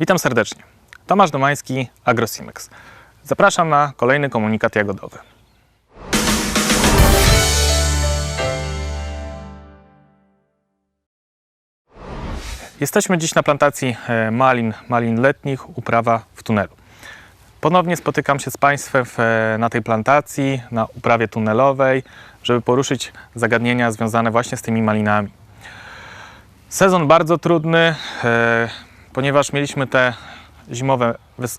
Witam serdecznie. Tomasz Domański, AgroSimex. Zapraszam na kolejny komunikat jagodowy. Jesteśmy dziś na plantacji e, malin, malin letnich, uprawa w tunelu. Ponownie spotykam się z Państwem w, e, na tej plantacji, na uprawie tunelowej, żeby poruszyć zagadnienia związane właśnie z tymi malinami. Sezon bardzo trudny, e, ponieważ mieliśmy te zimowe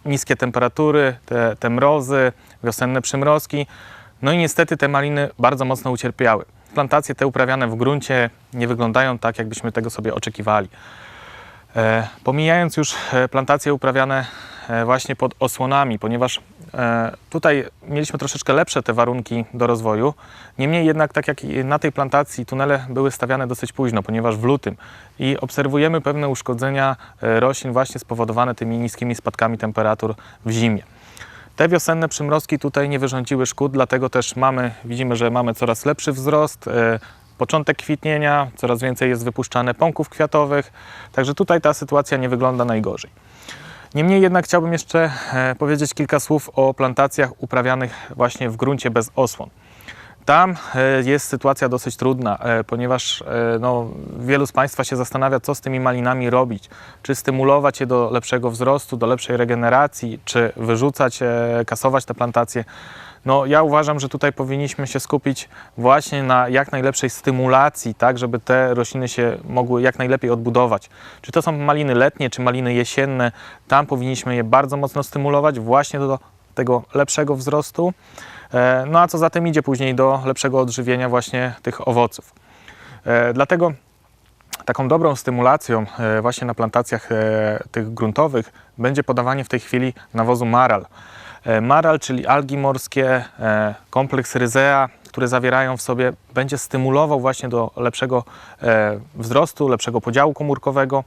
niskie temperatury, te, te mrozy, wiosenne przymrozki. No i niestety te maliny bardzo mocno ucierpiały. Plantacje te uprawiane w gruncie nie wyglądają tak, jakbyśmy tego sobie oczekiwali. E, pomijając już e, plantacje uprawiane e, właśnie pod osłonami, ponieważ tutaj mieliśmy troszeczkę lepsze te warunki do rozwoju. Niemniej jednak, tak jak na tej plantacji, tunele były stawiane dosyć późno, ponieważ w lutym i obserwujemy pewne uszkodzenia e, roślin właśnie spowodowane tymi niskimi spadkami temperatur w zimie. Te wiosenne przymrozki tutaj nie wyrządziły szkód, dlatego też mamy, widzimy, że mamy coraz lepszy wzrost, e, początek kwitnienia, coraz więcej jest wypuszczane pąków kwiatowych, także tutaj ta sytuacja nie wygląda najgorzej. Niemniej jednak chciałbym jeszcze e, powiedzieć kilka słów o plantacjach uprawianych właśnie w gruncie bez osłon. Tam e, jest sytuacja dosyć trudna, e, ponieważ no, wielu z Państwa się zastanawia, co z tymi malinami robić. Czy stymulować je do lepszego wzrostu, do lepszej regeneracji, czy wyrzucać, kasować te plantacje. No, ja uważam, że tutaj powinniśmy się skupić właśnie na jak najlepszej stymulacji, tak, żeby te rośliny się mogły jak najlepiej odbudować. Czy to są maliny letnie, czy maliny jesienne, tam powinniśmy je bardzo mocno stymulować właśnie do tego lepszego wzrostu. E, No a co za tym idzie później do lepszego odżywienia właśnie tych owoców. E, Dlatego taką dobrą stymulacją e, właśnie na plantacjach tych gruntowych będzie podawanie w tej chwili nawozu maral. E, Maral, czyli algi morskie, e, kompleks ryzea, które zawierają w sobie, będzie stymulował właśnie do lepszego e, wzrostu, lepszego podziału komórkowego.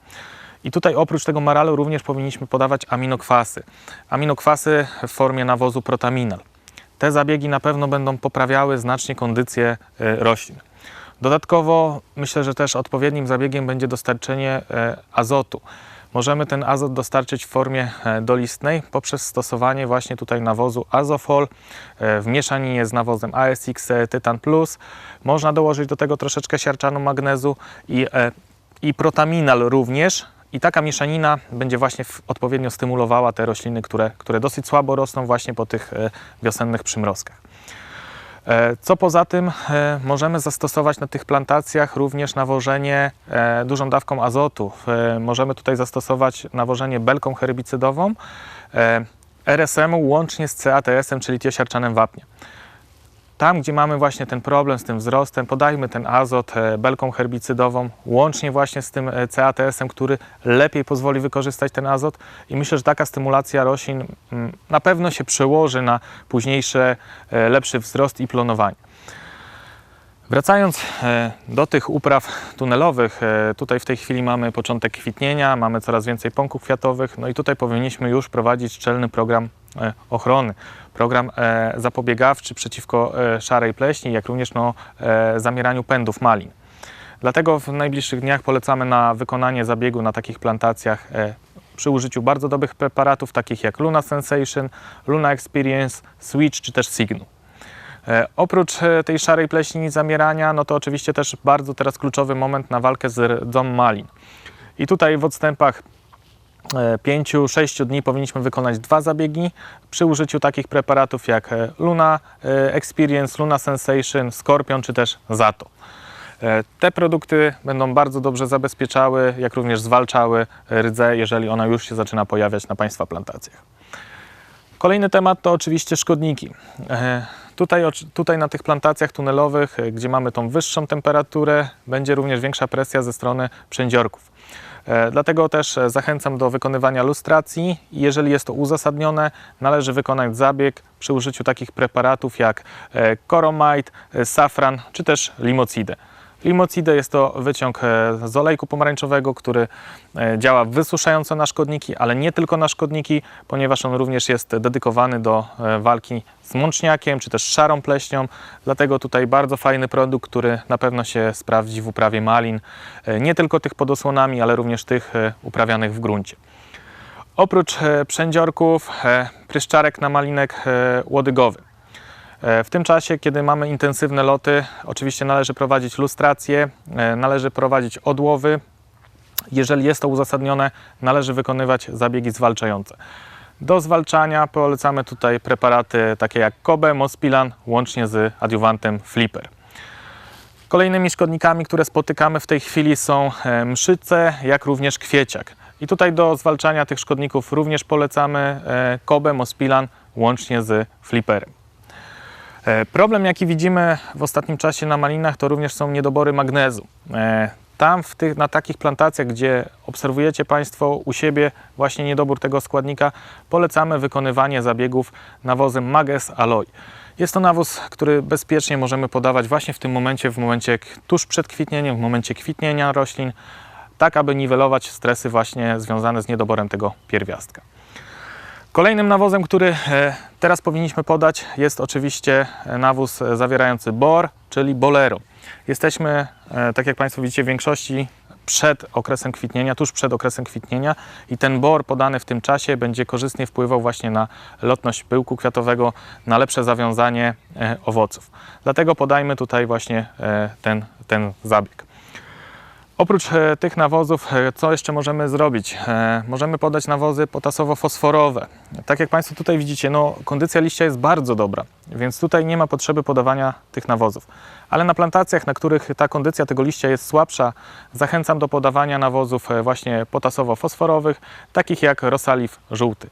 I tutaj oprócz tego maralu również powinniśmy podawać aminokwasy. Aminokwasy w formie nawozu protaminal. Te zabiegi na pewno będą poprawiały znacznie kondycję roślin. Dodatkowo myślę, że też odpowiednim zabiegiem będzie dostarczenie azotu. Możemy ten azot dostarczyć w formie e, dolistnej poprzez stosowanie właśnie tutaj nawozu Azofol e, w mieszaninie z nawozem ASX e, Tytan Plus. Można dołożyć do tego troszeczkę siarczanu magnezu i, i protaminal również. I taka mieszanina będzie właśnie odpowiednio stymulowała te rośliny, które, które dosyć słabo rosną właśnie po tych wiosennych przymrozkach. E, Co poza tym e, możemy zastosować na tych plantacjach również nawożenie e, dużą dawką azotu. Możemy tutaj zastosować nawożenie belką herbicydową RSM-u łącznie z CATS-em, czyli tiosiarczanem wapnia. Tam, gdzie mamy właśnie ten problem z tym wzrostem, podajmy ten azot e, belką herbicydową, łącznie właśnie z tym e, CATS-em, który lepiej pozwoli wykorzystać ten azot. I myślę, że taka stymulacja roślin mm, na pewno się przełoży na późniejszy, e, lepszy wzrost i plonowanie. Wracając e, do tych upraw tunelowych, e, tutaj w tej chwili mamy początek kwitnienia, mamy coraz więcej pąków kwiatowych, no i tutaj powinniśmy już prowadzić szczelny program e, ochrony, program zapobiegawczy przeciwko szarej pleśni, jak również no, zamieraniu pędów malin. Dlatego w najbliższych dniach polecamy na wykonanie zabiegu na takich plantacjach przy użyciu bardzo dobrych preparatów, takich jak Luna Sensation, Luna Experience, Switch czy też Signu. E, Oprócz e, tej szarej pleśni zamierania, no to oczywiście też bardzo teraz kluczowy moment na walkę z rdzą malin. I tutaj w odstępach 5-6 dni powinniśmy wykonać dwa zabiegi przy użyciu takich preparatów jak e, Luna e, Experience, Luna Sensation, Scorpion czy też Zato. E, Te produkty będą bardzo dobrze zabezpieczały, jak również zwalczały rdzę, jeżeli ona już się zaczyna pojawiać na Państwa plantacjach. Kolejny temat to oczywiście szkodniki. E, Tutaj, tutaj na tych plantacjach tunelowych, e, gdzie mamy tą wyższą temperaturę, będzie również większa presja ze strony przędziorków. E, Dlatego też zachęcam do wykonywania lustracji jeżeli jest to uzasadnione, należy wykonać zabieg przy użyciu takich preparatów jak e, Coromite, e, Safran czy też Limocidę. Limocidę jest to wyciąg e, z olejku pomarańczowego, który e, działa wysuszająco na szkodniki, ale nie tylko na szkodniki, ponieważ on również jest dedykowany do e, walki z mączniakiem czy też szarą pleśnią. Dlatego tutaj bardzo fajny produkt, który na pewno się sprawdzi w uprawie malin, nie tylko tych pod osłonami, ale również tych uprawianych w gruncie. Oprócz przędziorków, pryszczarek na malinek łodygowy. E, W tym czasie, kiedy mamy intensywne loty, oczywiście należy prowadzić lustrację, e, należy prowadzić odłowy. Jeżeli jest to uzasadnione, należy wykonywać zabiegi zwalczające. Do zwalczania polecamy tutaj preparaty takie jak Kobe, Mospilan, łącznie z adiuwantem Flipper. Kolejnymi szkodnikami, które spotykamy w tej chwili są e, mszyce, jak również kwieciak. I tutaj do zwalczania tych szkodników również polecamy Kobe, Mospilan, łącznie z Flipperem. E, Problem, jaki widzimy w ostatnim czasie na malinach, to również są niedobory magnezu. E, Tam, tych, na takich plantacjach, gdzie obserwujecie Państwo u siebie właśnie niedobór tego składnika, polecamy wykonywanie zabiegów nawozem Mages Alloy. Jest to nawóz, który bezpiecznie możemy podawać właśnie w tym momencie, w momencie tuż przed kwitnieniem, w momencie kwitnienia roślin, tak aby niwelować stresy właśnie związane z niedoborem tego pierwiastka. Kolejnym nawozem, który e, teraz powinniśmy podać, jest oczywiście e, nawóz e, zawierający bor, czyli bolero. Jesteśmy, tak jak Państwo widzicie, w większości przed okresem kwitnienia, tuż przed okresem kwitnienia i ten bor podany w tym czasie będzie korzystnie wpływał właśnie na lotność pyłku kwiatowego, na lepsze zawiązanie owoców. Dlatego podajmy tutaj właśnie ten, ten zabieg. Oprócz e, tych nawozów, e, co jeszcze możemy zrobić? E, możemy podać nawozy potasowo-fosforowe. Tak jak Państwo tutaj widzicie, no, kondycja liścia jest bardzo dobra, więc tutaj nie ma potrzeby podawania tych nawozów. Ale na plantacjach, na których ta kondycja tego liścia jest słabsza, zachęcam do podawania nawozów właśnie potasowo-fosforowych, takich jak rosalif żółty.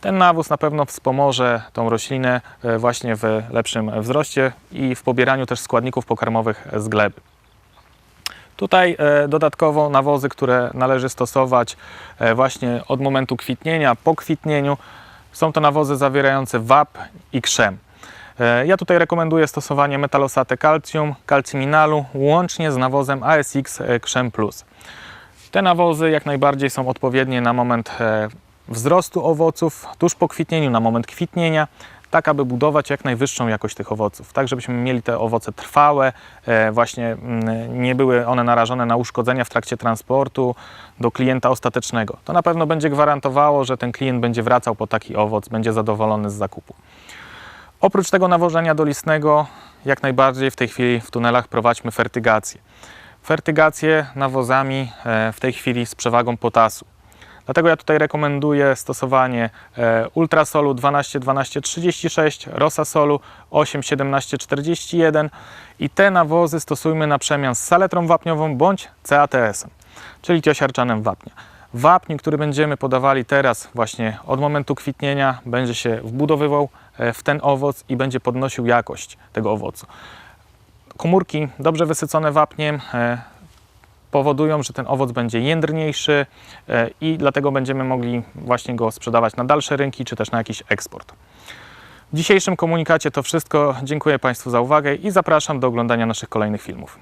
Ten nawóz na pewno wspomoże tą roślinę właśnie w lepszym wzroście i w pobieraniu też składników pokarmowych z gleby. Tutaj e, dodatkowo nawozy, które należy stosować e, właśnie od momentu kwitnienia, po kwitnieniu, są to nawozy zawierające wap i krzem. E, Ja tutaj rekomenduję stosowanie metalosate calcium, calciminalu łącznie z nawozem ASX Krzem Plus. Te nawozy jak najbardziej są odpowiednie na moment wzrostu owoców, tuż po kwitnieniu, na moment kwitnienia, tak aby budować jak najwyższą jakość tych owoców, tak żebyśmy mieli te owoce trwałe, e, właśnie mm, nie były one narażone na uszkodzenia w trakcie transportu do klienta ostatecznego. To na pewno będzie gwarantowało, że ten klient będzie wracał po taki owoc, będzie zadowolony z zakupu. Oprócz tego nawożenia dolistnego, jak najbardziej w tej chwili w tunelach prowadźmy fertygację. Fertygację nawozami e, w tej chwili z przewagą potasu. Dlatego ja tutaj rekomenduję stosowanie e, Ultrasolu 12 12 36, Rosasolu 8 17 41 i te nawozy stosujmy na przemian z saletrą wapniową bądź CATS-em, czyli tiosiarczanem wapnia. Wapń, który będziemy podawali teraz właśnie od momentu kwitnienia, będzie się wbudowywał e, w ten owoc i będzie podnosił jakość tego owocu. Komórki dobrze wysycone wapniem e, powodują, że ten owoc będzie jędrniejszy e, i dlatego będziemy mogli właśnie go sprzedawać na dalsze rynki czy też na jakiś eksport. W dzisiejszym komunikacie to wszystko. Dziękuję Państwu za uwagę i zapraszam do oglądania naszych kolejnych filmów.